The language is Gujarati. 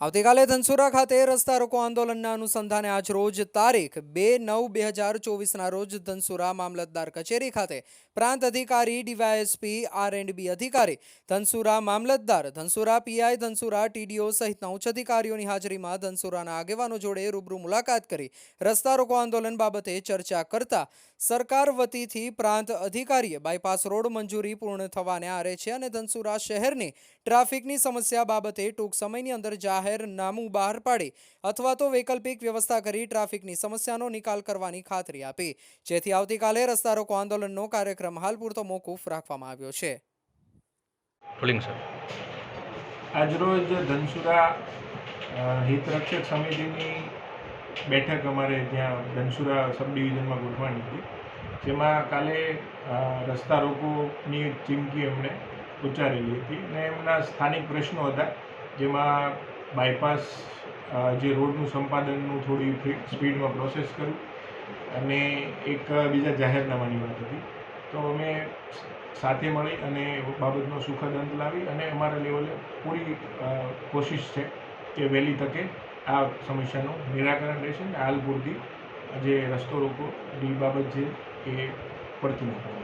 આવતીકાલે ધનસુરા ખાતે રસ્તા રોકો આંદોલનના અનુસંધાને આજ રોજ તારીખ બે નવ બે હજાર ચોવીસના રોજ ધનસુરા મામલતદાર કચેરી ખાતે પ્રાંત અધિકારી, ડીવાયએસપી આર એન્ડ બી અધિકારી, ધનસુરા મામલતદાર, ધનસુરા પીઆઈ, ધનસુરા ટીડીઓ સહિતના ઉચ્ચ અધિકારીઓની હાજરીમાં ધનસુરાના આગેવાનો જોડે રૂબરૂ મુલાકાત કરી રસ્તા રોકો આંદોલન બાબતે ચર્ચા કરતા સરકાર વતીથી પ્રાંત અધિકારીએ બાયપાસ રોડ મંજૂરી પૂર્ણ થવાને આરે છે અને ધનસુરા શહેરની ટ્રાફિકની સમસ્યા બાબતે ટૂંક સમયની અંદર જાહેરનામું બહાર પાડી અથવા તો વૈકલ્પિક વ્યવસ્થા કરી ટ્રાફિકની સમસ્યાનો નિકાલ કરવાની ખાતરી આપી. જેથી આવતીકાલે રસ્તા રોકો આંદોલનનો કાર્યક્રમ હાલ પૂરતો મોકૂફ રાખવામાં આવ્યો છે. આજરોજ ધનસુરા હિતરક્ષક સમિતિની બેઠક અમારે ત્યાં ધનસુરા સબ ડિવિઝનમાં ગોઠવાની હતી. જેમાં કાલે રસ્તા રોકોની ચીમકી એમણે ઉચ્ચારેલી હતી અને એમના સ્થાનિક પ્રશ્નો હતા. જેમાં બાયપાસ જે રોડનું સંપાદનનું થોડી સ્પીડમાં પ્રોસેસ કરું અને એક બીજા જાહેરનામાની વાત હતી. તો અમે સાથે મળી અને બાબતનો સુખદ અંત લાવી અને અમારા લેવલે પૂરી કોશિશ છે કે વહેલી તકે આ સમસ્યાનું નિરાકરણ રહેશે ને હાલ પૂરતી જે રસ્તો રોકો એ બાબત છે એ પડતી નથી.